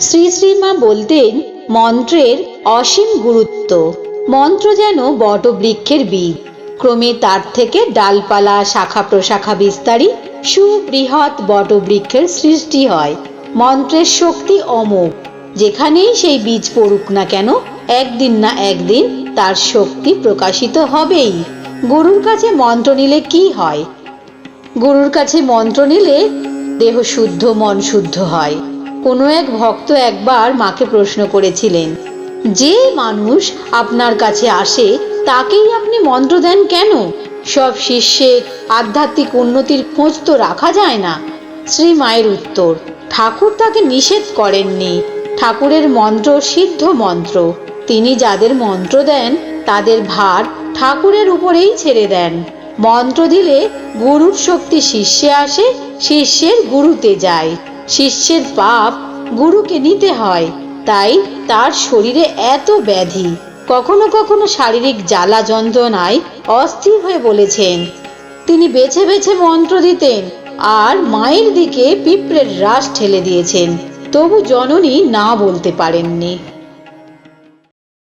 শ্রী শ্রীমা বলতেন, মন্ত্রের অসীম গুরুত্ব। মন্ত্র যেন বটবৃক্ষের বীজ। ক্রমে তার থেকে ডালপালা শাখা প্রশাখা বিস্তারী সুবৃহৎ বটবৃক্ষের সৃষ্টি হয়। মন্ত্রের শক্তি অমোঘ। যেখানেই সেই বীজ পড়ুক না কেন, একদিন না একদিন তার শক্তি প্রকাশিত হবেই। গুরুর কাছে মন্ত্র নিলে কি হয়? গুরুর কাছে মন্ত্র নিলে দেহ শুদ্ধ, মন শুদ্ধ হয়। কোনো এক ভক্ত একবার মাকে প্রশ্ন করেছিলেন, যে মানুষ আপনার কাছে আসে, তাকেই আপনি মন্ত্র দেন কেন? সব শিষ্যের আধ্যাত্মিক উন্নতির খোঁজ তো রাখা যায় না। শ্রী মায়ের উত্তর, ঠাকুর তাকে নিষেধ করেননি। ঠাকুরের মন্ত্র সিদ্ধ মন্ত্র। তিনি যাদের মন্ত্র দেন, তাদের ভার ঠাকুরের উপরেই ছেড়ে দেন। মন্ত্র দিলে গুরুর শক্তি শিষ্যে আসে, শিষ্যের গুরুতে যায়। শিষ্যের পাপ গুরুকে নিতে হয়, তাই তার শরীরে এত ব্যাধি। কখনো কখনো শারীরিক জ্বালা যন্ত্রণায় অস্থির হয়ে বলেছেন। তিনি বেছে বেছে মন্ত্র দিতেন আর মায়ের দিকে পিঁপড়ের রাস ঠেলে দিয়েছেন। তবু জননী না বলতে পারেননি।